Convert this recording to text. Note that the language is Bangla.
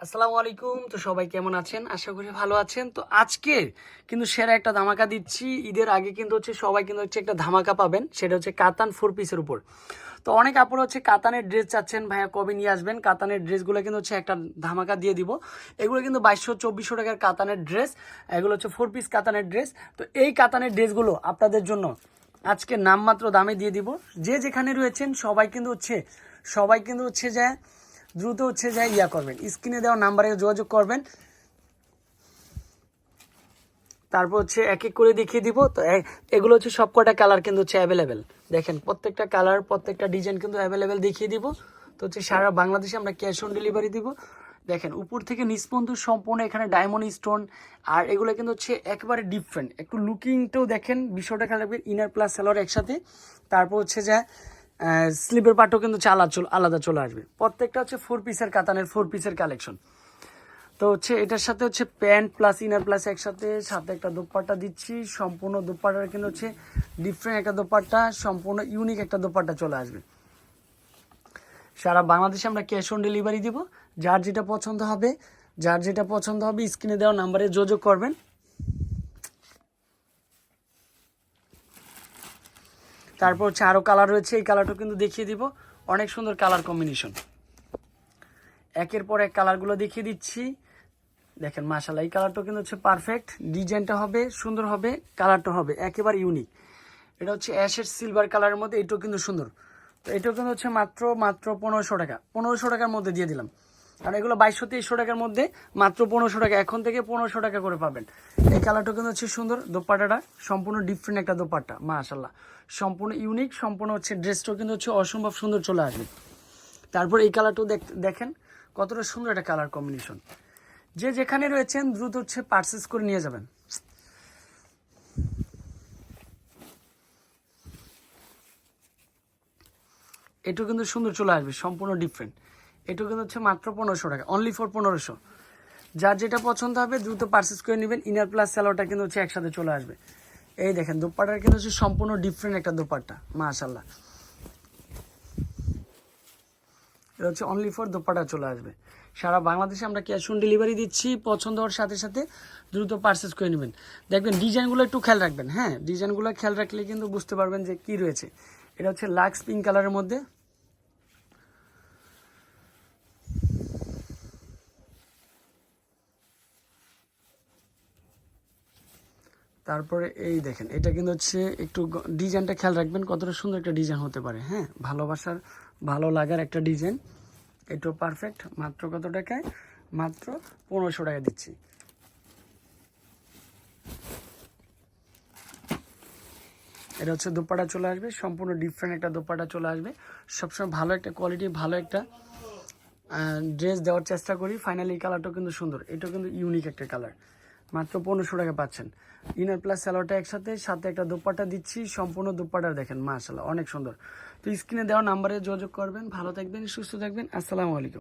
আসসালামু আলাইকুম। তো সবাই কেমন আছেন? আশা করি ভালো আছেন। তো আজকে কিন্তু সেরা একটা ধামাকা দিচ্ছি। ঈদের আগে কিন্তু হচ্ছে সবাই কিন্তু হচ্ছে একটা ধামাকা পাবেন। সেটা হচ্ছে কাতান ফোর পিসের উপর। তো অনেক আপুর হচ্ছে কাতানের ড্রেস চাচ্ছেন। ভাইয়া কবে নিয়ে আসবেন? কাতানের ড্রেসগুলো কিন্তু হচ্ছে একটা ধামাকা দিয়ে দিব। এগুলো কিন্তু বাইশশো, চব্বিশশো টাকার কাতানের ড্রেস এগুলো হচ্ছে ফোর পিস কাতানের ড্রেস তো এই কাতানের ড্রেসগুলো আপনাদের জন্য আজকে নামমাত্র দামে দিয়ে দিব। যে যেখানে রয়েছেন সবাই কিন্তু হচ্ছে, সবাই কিন্তু হচ্ছে যে দ্রুত হচ্ছে যে ইয়া করবেন। স্ক্রিনে দেওয়া নাম্বারে যোগাযোগ করবেন। তারপর হচ্ছে এক এক করে দেখিয়ে দিব। তো এগুলো হচ্ছে সবকটা কালার কিন্তু হচ্ছে অ্যাভেলেবেল দেখেন, প্রত্যেকটা কালার প্রত্যেকটা ডিজাইন কিন্তু অ্যাভেলেবেল দেখিয়ে দিব। তো হচ্ছে সারা বাংলাদেশে আমরা ক্যাশ অন ডেলিভারি দিব। দেখেন, উপর থেকে নিচ সম্পূর্ণ এখানে ডায়মন্ড স্টোন আর এগুলো কিন্তু হচ্ছে একেবারে ডিফারেন্ট একটু লুকিংটাও দেখেন, বিষয়টা খেলা ইনার প্লাস সেলোয়ার একসাথে। তারপর হচ্ছে যে স্লিপের পার্টও কিন্তু চল- আলাদা চলে আসবে। প্রত্যেকটা হচ্ছে ফোর পিসের কাতানের ফোর পিসের কালেকশন তো হচ্ছে এটার সাথে হচ্ছে প্যান্ট প্লাস ইনার প্লাস একসাথে, সাথে একটা দোপাট্টা দিচ্ছি। সম্পূর্ণ দোপাট্টার কিন্তু হচ্ছে ডিফারেন্ট একটা দোপাট্টা, সম্পূর্ণ ইউনিক একটা দোপাট্টা চলে আসবে। সারা বাংলাদেশে আমরা ক্যাশ অন ডেলিভারি দিব। যার যেটা পছন্দ হবে, যার যেটা পছন্দ হবে স্ক্রিনে দেওয়া নাম্বারে যোগাযোগ করবেন। তারপর হচ্ছে আরও কালার রয়েছে, এই কালারটাও কিন্তু দেখিয়ে দিব। অনেক সুন্দর কালার কম্বিনেশন একের পর এক কালারগুলো দেখিয়ে দিচ্ছি। দেখেন মাশাল্লাহ এই কালারটা কিন্তু হচ্ছে পারফেক্ট ডিজাইনটা হবে, সুন্দর হবে কালারটা হবে, একেবারে ইউনিক এটা হচ্ছে অ্যাশের সিলভার কালারের মধ্যে, এটাও কিন্তু সুন্দর। তো এটাও কিন্তু হচ্ছে মাত্র মাত্র পনেরোশো টাকা। পনেরোশো টাকার মধ্যে দিয়ে দিলাম। কারণ এগুলো বাইশশো তেইশশো টাকার মধ্যে মাত্র পনেরোশো টাকা। এখন থেকে পনেরোশো টাকা করে পাবেন। এই কালারটা কিন্তু হচ্ছে সুন্দর দোপাট্টাটা। সম্পূর্ণ ডিফারেন্ট একটা দোপাট্টা মাশাল্লাহ সম্পূর্ণ ইউনিক সম্পূর্ণ হচ্ছে ড্রেসটাও কিন্তু হচ্ছে অসম্ভব সুন্দর চলে আসবে। তারপর এই কালারটাও দেখ- দেখেন, কতটা সুন্দর একটা কালার কম্বিনেশন যে যেখানে রয়েছেন, দ্রুত হচ্ছে পার্সেস করে নিয়ে যাবেন। এটাও কিন্তু সুন্দর চলে আসবে, সম্পূর্ণ ডিফারেন্ট এটাও কিন্তু হচ্ছে মাত্র পনেরোশো টাকা অনলি ফর পনেরোশো। যার যেটা পছন্দ হবে দ্রুত পারচেস করে নেবেন ইনার প্লাস স্যালোটা কিন্তু হচ্ছে একসাথে চলে আসবে। এই দেখেন, দোপাট্টার কিন্তু হচ্ছে সম্পূর্ণ ডিফারেন্ট একটা দোপাট্টা মাশাল্লাহ এটা হচ্ছে অনলি ফর দোপাটা চলে আসবে। সারা বাংলাদেশে আমরা ক্যাশ অন ডেলিভারি দিচ্ছি, পছন্দ হওয়ার সাথে সাথে দ্রুত পারচেস করে নেবেন। দেখবেন ডিজাইনগুলো একটু খেয়াল রাখবেন হ্যাঁ ডিজাইনগুলো খেয়াল রাখলে কিন্তু বুঝতে পারবেন যে কি রয়েছে। এটা হচ্ছে লাক্স পিঙ্ক কালারের মধ্যে। তারপরে এই দেখেন, এটা কিন্তু হচ্ছে একটু ডিজাইনটা খেয়াল রাখবেন কতটা সুন্দর একটা ডিজাইন হতে পারে হ্যাঁ? ভালোবাসার, ভালো লাগার একটা ডিজাইন। এটাও পারফেক্ট মাত্র কত টাকায়? মাত্র পনেরোশো টাকা দিচ্ছি। এটা হচ্ছে দোপাটা চলে আসবে, সম্পূর্ণ ডিফারেন্ট একটা দোপাটা চলে আসবে। সবসময় ভালো একটা কোয়ালিটি ভালো একটা ড্রেস দেওয়ার চেষ্টা করি। ফাইনালি এই কালারটাও কিন্তু সুন্দর। এটাও কিন্তু ইউনিক একটা কালার মাত্র পনেরোশো টাকা পাচ্ছেন। ইনার প্লাস স্যালোয়ারটা একসাথে, সাথে একটা দুপাটা দিচ্ছি, সম্পূর্ণ দোপাট্টা দেখেন মাশাল্লাহ অনেক সুন্দর। তো স্ক্রিনে দেওয়া নাম্বারে যোগাযোগ করবেন, ভালো থাকবেন, সুস্থ থাকবেন, আসসালামু আলাইকুম।